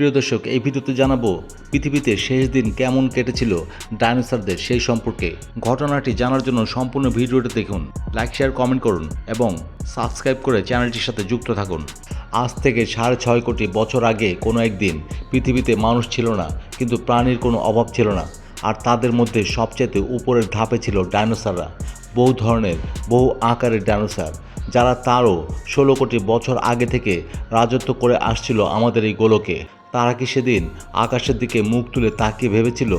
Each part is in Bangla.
প্রিয় দর্শক, এই ভিডিওতে জানাব পৃথিবীতে শেষ দিন কেমন কেটেছিল ডাইনোসরদের সেই সম্পর্কে। ঘটনাটি জানার জন্য সম্পূর্ণ ভিডিওটি দেখুন, লাইক, শেয়ার, কমেন্ট করুন এবং সাবস্ক্রাইব করে চ্যানেলটির সাথে যুক্ত থাকুন। আজ থেকে সাড়ে ছয় কোটি বছর আগে কোনো একদিন পৃথিবীতে মানুষ ছিল না, কিন্তু প্রাণীর কোনো অভাব ছিল না। আর তাদের মধ্যে সবচেয়ে উপরের ধাপে ছিল ডাইনোসররা, বহু ধরনের, বহু আকারের ডাইনোসর, যারা তারও ষোলো কোটি বছর আগে থেকে রাজত্ব করে আসছিল আমাদের এই গোলকে। তারা কি সেদিন আকাশের দিকে মুখ তুলে তাকিয়ে ভেবেছিল,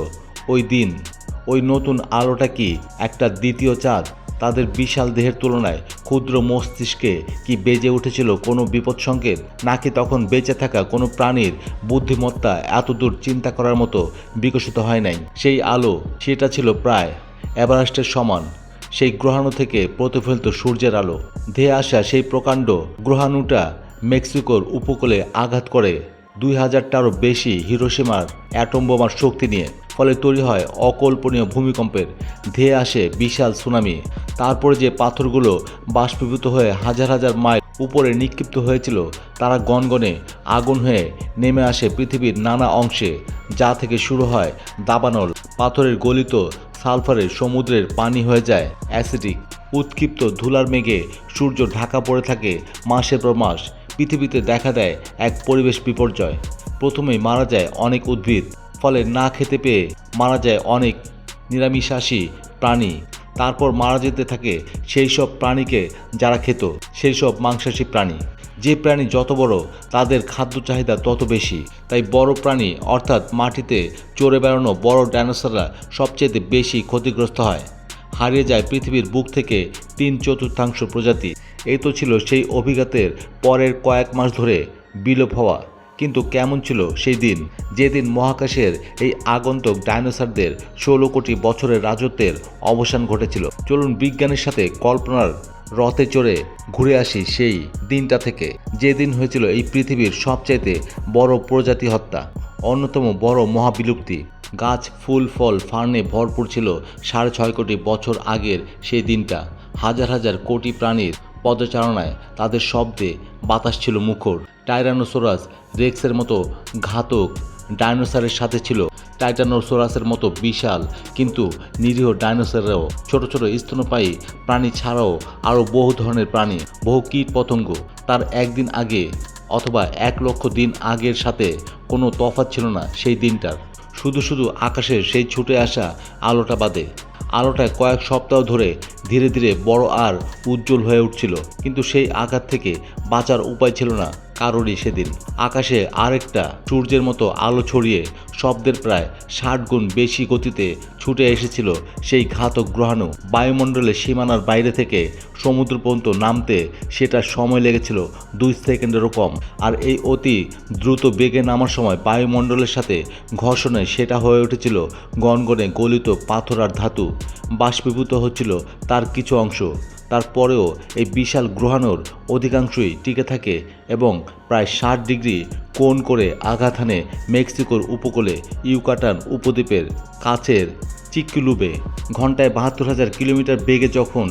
ওই দিন, ওই নতুন আলোটা কি একটা দ্বিতীয় চাঁদ? তাদের বিশাল দেহের তুলনায় ক্ষুদ্র মস্তিষ্কে কি বেজে উঠেছিল কোনো বিপদ সংকেত, নাকি তখন বেঁচে থাকা কোনো প্রাণীর বুদ্ধিমত্তা এতদূর চিন্তা করার মতো বিকশিত হয় নাই? সেই আলো, সেটা ছিল প্রায় এভারেস্টের সমান, সেই গ্রহাণু থেকে প্রতিফলিত সূর্যের আলো। ধেয়ে আসা সেই প্রকাণ্ড গ্রহাণুটা মেক্সিকোর উপকূলে আঘাত করে দুই হাজারটারও বেশি হিরোসীমার অ্যাটম বোমার শক্তি নিয়ে, ফলে তৈরি হয় অকল্পনীয় ভূমিকম্পের, ধেয়ে আসে বিশাল সুনামি। তারপরে যে পাথরগুলো বাষ্পীভূত হয়ে হাজার হাজার মাইল উপরে নিক্ষিপ্ত হয়েছিল, তারা গনগনে আগুন হয়ে নেমে আসে পৃথিবীর নানা অংশে, যা থেকে শুরু হয় দাবানল। পাথরের গলিত সালফারের সমুদ্রের পানি হয়ে যায় অ্যাসিডিক। উৎক্ষিপ্ত ধুলার মেঘে সূর্য ঢাকা পড়ে থাকে মাসের পর মাস। পৃথিবীতে দেখা দেয় এক পরিবেশ বিপর্যয়। প্রথমেই মারা যায় অনেক উদ্ভিদ, ফলে না খেতে পেয়ে মারা যায় অনেক নিরামিষাশী প্রাণী। তারপর মারা যেতে থাকে সেই সব প্রাণীকে যারা খেত, সেই সব মাংসাশী প্রাণী। যে প্রাণী যত বড়, তাদের খাদ্য চাহিদা তত বেশি। তাই বড় প্রাণী, অর্থাৎ মাটিতে চড়ে বেড়ানো বড় ডাইনোসররা সবচেয়ে বেশি ক্ষতিগ্রস্ত হয়। হারিয়ে যায় পৃথিবীর বুক থেকে তিন চতুর্থাংশ প্রজাতি। এই তো ছিল সেই অভিজ্ঞতার পরের কয়েক মাস ধরে বিলোপ হওয়া। কিন্তু কেমন ছিল সেই দিন? যেদিন মহাকাশের এই আগন্তুক ডাইনোসরদের ষোলো কোটি বছরের রাজত্বের অবসান ঘটেছিল। চলুন বিজ্ঞানের সাথে কল্পনার রথে চড়ে ঘুরে আসি সেই দিনটা থেকে। যেদিন হয়েছিল এই পৃথিবীর সবচাইতে বড় প্রজাতি হত্যা, অন্যতম বড় মহাবিলুপ্তি। গাছ, ফুল, ফল, ফার্নে ভরপুর ছিল সাড়ে ছয় কোটি বছর আগের সেই দিনটা। হাজার হাজার কোটি প্রাণীর পদচারণায় তাদের শব্দে বাতাস ছিল মুখর। টাইরানোসোরাস রেক্সের মতো ঘাতক ডাইনোসরের সাথে ছিল। টাইটানোসোরাসের মতো বিশাল কিন্তু নিরীহ ডাইনোসরেরও ছোট ছোট স্তন্যপায়ী প্রাণী ছাড়াও আরও বহু ধরনের প্রাণী, বহু কীট পতঙ্গ। তার একদিন আগে অথবা এক লক্ষ দিন আগের সাথে কোনো তফাৎ ছিল না সেই দিনটার। শুধু শুধু আকাশের সেই ছুটে আসা আলোটা বাদে। আলোটায় কয়েক সপ্তাহ ধরে ধীরে ধীরে বড় আর উজ্জ্বল হয়ে উঠছিল, কিন্তু সেই আঘাত থেকে বাঁচার উপায় ছিল না। কারোরই সেদিন। আকাশে আরেকটা সূর্যের মতো আলো ছড়িয়ে শব্দের প্রায় ষাট গুণ বেশি গতিতে ছুটে এসেছিল সেই ঘাতক গ্রহাণু। বায়ুমণ্ডলের সীমানার বাইরে থেকে সমুদ্র পর্যন্ত নামতে সেটা সময় লেগেছিল দুই সেকেন্ডেরও কম। আর এই অতি দ্রুত বেগে নামার সময় বায়ুমণ্ডলের সাথে ঘর্ষণে সেটা হয়ে উঠেছিল গনগনে গলিত পাথর আর ধাতু। বাষ্পীভূত হচ্ছিল তার কিছু অংশ। তারপরেও এই বিশাল গ্রহাণুর অধিকাংশই টিকে থাকে এবং প্রায় ষাট ডিগ্রি কোণ করে আঘাত হানে মেক্সিকোর উপকূলে ইউকাটান উপদ্বীপের কাছের চিক্কুলুবে। ঘন্টায় বাহাত্তর হাজার কিলোমিটার বেগে যখন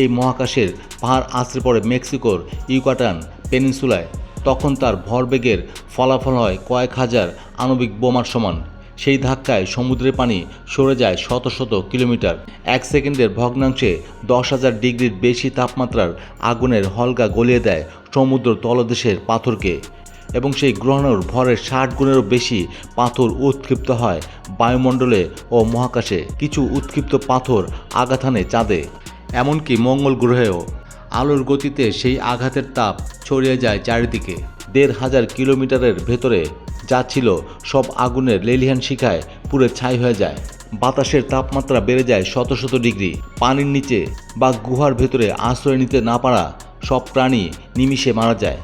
এই মহাকাশের পাহাড় আশ্রে পড়ে মেক্সিকোর ইউকাটান পেনিনসুলায়, তখন তার ভরবেগের ফলাফল হয় কয়েক হাজার আণবিক বোমার সমান। সেই ধাক্কায় সমুদ্রের পানি সরে যায় শত শত কিলোমিটার। এক সেকেন্ডের ভগ্নাংশে দশ হাজার ডিগ্রির বেশি তাপমাত্রার আগুনের হলকা গলিয়ে দেয় সমুদ্র তলদেশের পাথরকে। এবং সেই গ্রহণের ভরের ষাট গুণেরও বেশি পাথর উৎক্ষিপ্ত হয় বায়ুমণ্ডলে ও মহাকাশে। কিছু উৎক্ষিপ্ত পাথর আঘাত হানে চাঁদে। এমনকি মঙ্গল গ্রহেও। আলোর গতিতে সেই আঘাতের তাপ ছড়িয়ে যায় চারিদিকে। দেড় হাজার কিলোমিটারের ভেতরে যা ছিল সব আগুনের লেলিহান শিখায় পুরো ছাই হয়ে যায়। বাতাসের তাপমাত্রা বেড়ে যায় শত শত ডিগ্রি। পানির নিচে বা গুহার ভেতরে আশ্রয় নিতে না পারা সব প্রাণী নিমিষে মারা যায়।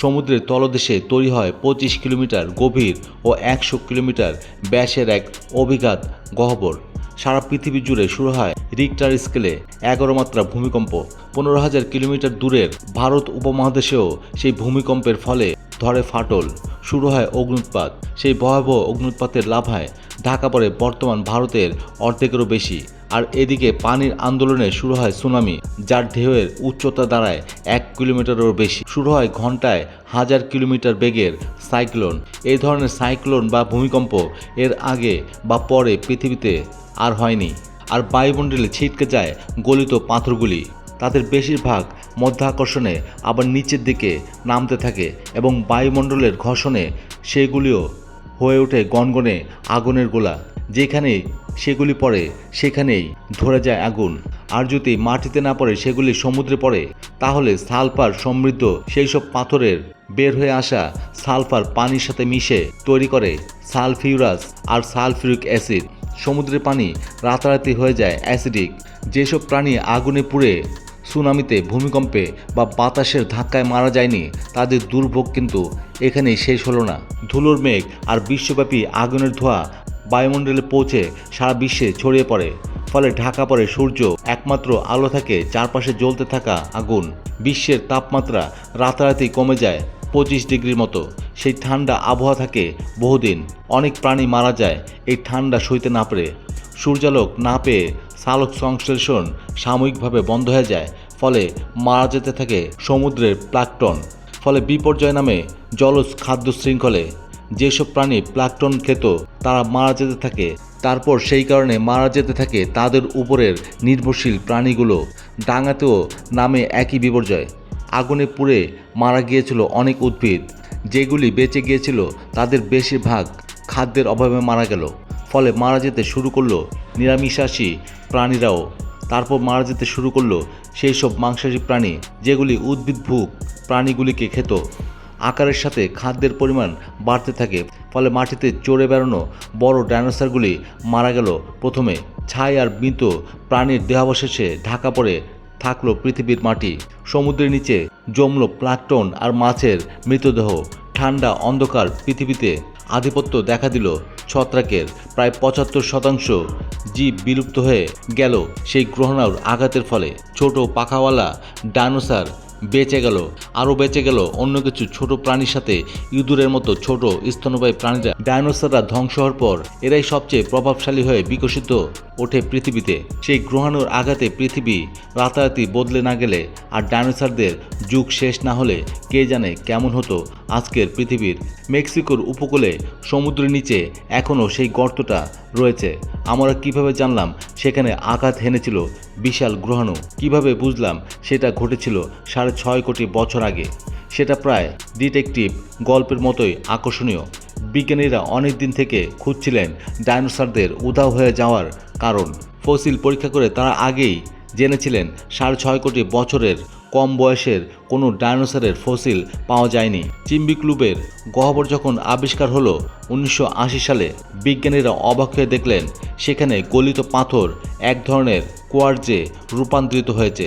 সমুদ্রের তলদেশে তৈরি হয় পঁচিশ কিলোমিটার গভীর ও একশো কিলোমিটার ব্যাসের এক অভিঘাত গহ্বর। সারা পৃথিবী জুড়ে শুরু হয় রিক্টার স্কেলে এগারো মাত্রা ভূমিকম্প। পনেরো হাজার কিলোমিটার দূরের ভারত উপমহাদেশেও সেই ভূমিকম্পের ফলে ধরে ফাটল, শুরু হয় অগ্নুৎপাত সেই ভয়াবহ অগ্নুৎপাতের লাভায় ঢাকা পড়ে বর্তমান ভারতের অর্ধেকেরও বেশি। আর এদিকে পানির আন্দোলনে শুরু হয় সুনামি, যার ঢেউয়ের উচ্চতা দাঁড়ায় এক কিলোমিটারেরও বেশি। শুরু হয় ঘন্টায় হাজার কিলোমিটার বেগের সাইক্লোন। এই ধরনের সাইক্লোন বা ভূমিকম্প এর আগে বা পরে পৃথিবীতে আর হয়নি। আর বায়ুমণ্ডলে ছিটকে যায় গলিত পাথরগুলি। তাদের বেশিরভাগ মধ্যাকর্ষণে আবার নিচের দিকে নামতে থাকে এবং বায়ুমণ্ডলের ঘর্ষণে সেগুলিও হয়ে ওঠে গনগনে আগুনের গোলা। যেখানে সেগুলি পড়ে, সেখানেই ধরে যায় আগুন। আর যদি মাটিতে না পড়ে সেগুলি সমুদ্রে পড়ে, তাহলে সালফার সমৃদ্ধ সেই সব পাথরের বের হয়ে আসা সালফার পানির সাথে মিশে তৈরি করে সালফিউরাস আর সালফিউরিক অ্যাসিড। সমুদ্রের পানি রাতারাতি হয়ে যায় অ্যাসিডিক। যেসব প্রাণী আগুনে পুড়ে সুনামিতে ভূমিকম্পে বা বাতাসের ধাক্কায় মারা যায়নি, তাদের দুর্ভোগ কিন্তু এখানেই শেষ হলো না। ধুলোর মেঘ আর বিশ্বব্যাপী আগুনের ধোঁয়া বায়ুমণ্ডলে পৌঁছে সারা বিশ্বে ছড়িয়ে পড়ে। ফলে ঢাকা পড়ে সূর্য একমাত্র আলো থাকে চারপাশে জ্বলতে থাকা আগুন। বিশ্বের তাপমাত্রা রাতারাতি কমে যায় পঁচিশ ডিগ্রির মতো। সেই ঠান্ডা আবহাওয়া থাকে বহুদিন। অনেক প্রাণী মারা যায়, এই ঠান্ডা সইতে না পেরে। সূর্যালোক না পেয়ে সালোক সংশ্লেষণ সাময়িকভাবে বন্ধ হয়ে যায়, ফলে মারা যেতে থাকে সমুদ্রের প্লাকটন, ফলে বিপর্যয় নামে জলজ খাদ্য শৃঙ্খলে। যেসব প্রাণী প্লাকটন খেত, তারা মারা যেতে থাকে। তারপর সেই কারণে মারা যেতে থাকে তাদের উপরের নির্ভরশীল প্রাণীগুলো। ডাঙাতেও নামে একই বিপর্যয়। আগুনে পুড়ে মারা গিয়েছিল অনেক উদ্ভিদ। যেগুলি বেঁচে গিয়েছিল, তাদের বেশিরভাগ খাদ্যের অভাবে মারা গেল। ফলে মারা যেতে শুরু করল নিরামিষাশী প্রাণীরাও। তারপর মারা যেতে শুরু করল সেই সব মাংসাশী প্রাণী, যেগুলি উদ্ভিদভুক প্রাণীগুলিকে খেত। আকারের সাথে খাদ্যের পরিমাণ বাড়তে থাকে, ফলে মাটিতে চড়ে বেড়ানো বড় ডাইনোসরগুলি মারা গেল। প্রথমে ছাই আর মৃত প্রাণীর দেহাবশেষে ঢাকা পড়ে থাকল পৃথিবীর মাটি। সমুদ্রের নিচে জমলো প্লাকটন আর মাছের মৃতদেহ। ঠান্ডা অন্ধকার পৃথিবীতে আধিপত্য দেখা দিল ছত্রাকের প্রায় পঁচাত্তর শতাংশ জীব বিলুপ্ত হয়ে গেল। সেই গ্রহণার আঘাতের ফলে ছোট পাখাওয়ালা ডাইনোসার বেঁচে গেল, আরও বেঁচে গেল অন্য কিছু ছোট প্রাণীর সাথে। ইঁদুরের মতো ছোট স্তনবায়ী প্রাণীরা ডাইনোসররা ধ্বংস হওয়ার পর এরাই সবচেয়ে প্রভাবশালী হয়ে বিকশিত ওঠে পৃথিবীতে। সেই গ্রহাণুর আঘাতে পৃথিবী রাতারাতি বদলে না গেলে আর ডাইনোসরদের যুগ শেষ না হলে কে জানে কেমন হতো আজকের পৃথিবীর। মেক্সিকোর উপকূলে সমুদ্রের নিচে এখনও সেই গর্তটা রয়েছে। আমরা কীভাবে জানলাম সেখানে আঘাত হেনেছিল বিশাল গ্রহাণু? কীভাবে বুঝলাম সেটা ঘটেছিল সাড়ে ছয় কোটি বছর আগে? সেটা প্রায় ডিটেকটিভ গল্পের মতোই আকর্ষণীয়। বিজ্ঞানীরা অনেক দিন থেকে খুঁজছিলেন ডাইনোসরদের উধাও হয়ে যাওয়ার কারণ। ফসিল পরীক্ষা করে তারা আগেই জেনেছিলেন সাড়ে ছয় কোটি বছরের কম বয়সের কোনো ডাইনোসরের ফসিল পাওয়া যায়নি। চিম্বিক্লুবের গহ্বর যখন আবিষ্কার হলো উনিশশো আশি সালে, বিজ্ঞানীরা অবাক হয়ে দেখলেন, সেখানে গলিত পাথর এক ধরনের কোয়ার্জে রূপান্তরিত হয়েছে।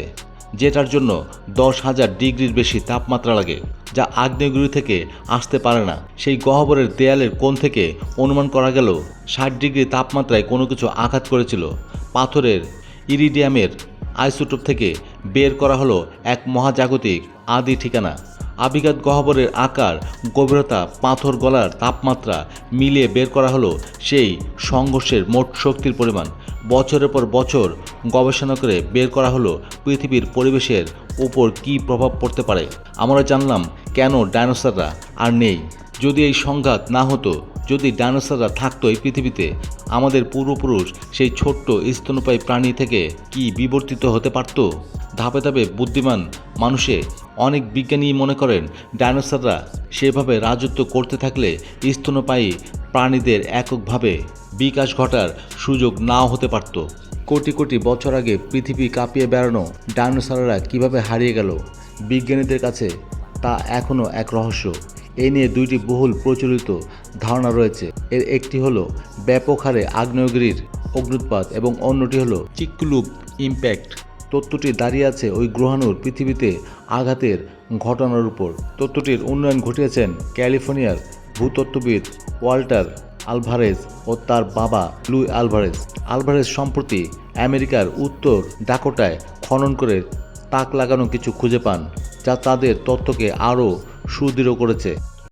যেটার জন্য দশ হাজার ডিগ্রির বেশি তাপমাত্রা লাগে, যা আগ্নেয়গিরি থেকে আসতে পারে না। সেই গহ্বরের দেয়ালের কোণ থেকে অনুমান করা গেল, ষাট ডিগ্রি তাপমাত্রায় কোনো কিছু আঘাত করেছিল। পাথরের ইরিডিয়ামের আইসোটোপ থেকে বের করা হলো এক মহাজাগতিক আদি ঠিকানা। আবিঘাত গহ্বরের আকার, গভীরতা, পাথর গলার তাপমাত্রা মিলিয়ে বের করা হলো সেই সংঘর্ষের মোট শক্তির পরিমাণ। বছরের পর বছর গবেষণা করে বের করা হলো পৃথিবীর পরিবেশের উপর কী প্রভাব পড়তে পারে। আমরা জানলাম কেন ডাইনোসররা আর নেই। যদি এই সংঘাত না হতো, যদি ডাইনোসররা থাকতো এই পৃথিবীতে, আমাদের পূর্বপুরুষ সেই ছোট্ট স্তনপায়ী প্রাণী থেকে কি বিবর্তিত হতে পারত? ধাপে ধাপে বুদ্ধিমান মানুষে অনেক বিজ্ঞানী মনে করেন, ডাইনোসররা সেভাবে রাজত্ব করতে থাকলে স্তনপায়ী প্রাণীদের এককভাবে বিকাশ ঘটার সুযোগ নাও হতে পারত। কোটি কোটি বছর আগে পৃথিবী কাঁপিয়ে বেড়ানো ডাইনোসররা কীভাবে হারিয়ে গেল? বিজ্ঞানীদের কাছে তা এখনও এক রহস্য। এই নিয়ে দুইটি বহুল প্রচলিত ধারণা রয়েছে। এর একটি হলো ব্যাপক হারে আগ্নেয়গিরির অগ্নুৎপাত এবং অন্যটি হলো চিকলুপ ইম্প্যাক্ট। তত্ত্বটি দাঁড়িয়ে আছে ওই গ্রহাণুর পৃথিবীতে আঘাতের ঘটনার উপর। তত্ত্বটির উন্নয়ন ঘটিয়েছেন ক্যালিফোর্নিয়ার ভূতত্ত্ববিদ ওয়াল্টার আলভারেজ ও তার বাবা লুই আলভারেজ। আলভারেজ সম্প্রতি আমেরিকার উত্তর ডাকোটায় খনন করে তাক লাগানো কিছু খুঁজে পান, যা তাদের তত্ত্বকে আরও সুদৃঢ় করেছে।